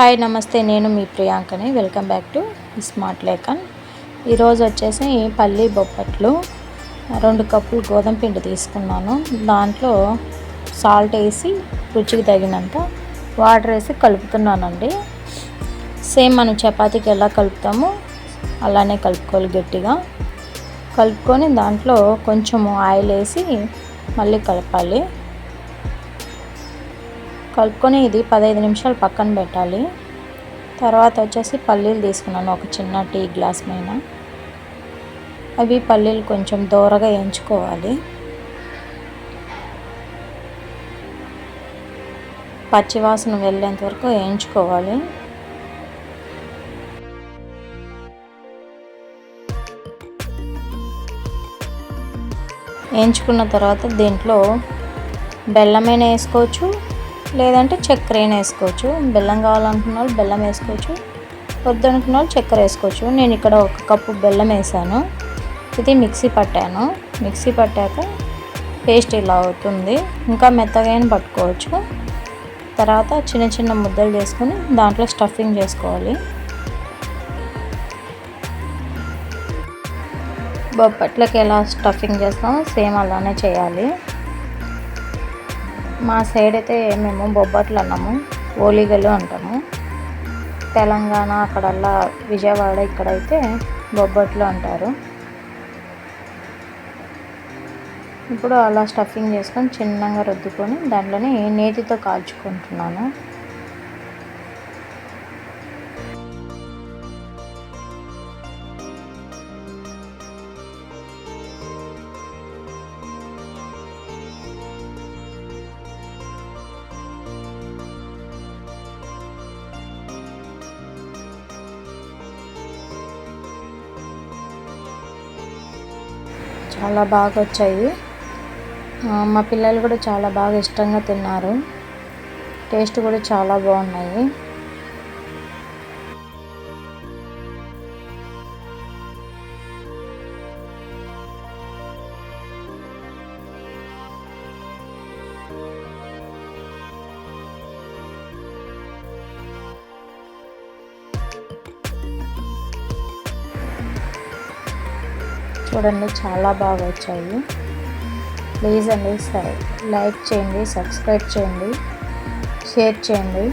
Hi నమస్తే. నేను మీ ప్రియాంకని. Welcome back to smart Lekhan. ఈరోజు వచ్చేసి పల్లి బొప్పట్లు. రెండు కప్పులు గోధుమ పిండి తీసుకున్నాను. దాంట్లో సాల్ట్ వేసి రుచికి తగినంత వాటర్ వేసి కలుపుతున్నానండి. సేమ్ మనం చపాతీకి ఎలా కలుపుతామో అలానే కలుపుకోవాలి గట్టిగా. కలుపుకొని దాంట్లో కొంచెము ఆయిల్ వేసి మళ్ళీ కలపాలి. కలుపుకొని ఇది పదహైదు నిమిషాలు పక్కన పెట్టాలి. తర్వాత వచ్చేసి పల్లీలు తీసుకున్నాను ఒక చిన్న టీ గ్లాస్ మీద అవి పల్లీలు కొంచెం దూరగా వేయించుకోవాలి పచ్చివాసన వెళ్ళేంత వరకు వేయించుకోవాలి వేయించుకున్న తర్వాత దీంట్లో బెల్లమైన వేసుకోవచ్చు లేదంటే చక్కెర అయినా వేసుకోవచ్చు. బెల్లం కావాలనుకున్న వాళ్ళు బెల్లం వేసుకోవచ్చు. వద్దనుకున్న వాళ్ళు చక్కెర వేసుకోవచ్చు. నేను ఇక్కడ ఒక కప్పు బెల్లం వేసాను. ఇది మిక్సీ పట్టాను. మిక్సీ పట్టాక పేస్ట్ ఇలా అవుతుంది. ఇంకా మెత్తగా పట్టుకోవచ్చు. తర్వాత చిన్న చిన్న ముద్దలు చేసుకొని దాంట్లో స్టఫింగ్ చేసుకోవాలి. బొప్పట్లకి ఎలా స్టఫింగ్ చేస్తామో సేమ్ అలానే చేయాలి. మా సైడ్ అయితే మేము బొబ్బట్లు అన్నాము ఓలిగలు అంటాము. తెలంగాణ అక్కడల్లా విజయవాడ ఇక్కడైతే బొబ్బట్లు అంటారు. ఇప్పుడు అలా స్టఫింగ్ చేసుకొని చిన్నగా రుద్దుకొని దాంట్లోనే నేతితో కాల్చుకుంటున్నాను. చాలా బాగా వచ్చాయి మా పిల్లలు కూడా చాలా బాగా ఇష్టంగా తిన్నారు. టేస్ట్ కూడా చాలా బాగున్నాయి. చూడండి చాలా బాగా వచ్చాయి. ప్లీజ్ అండి లైక్ చేయండి సబ్స్క్రైబ్ చేయండి షేర్ చేయండి.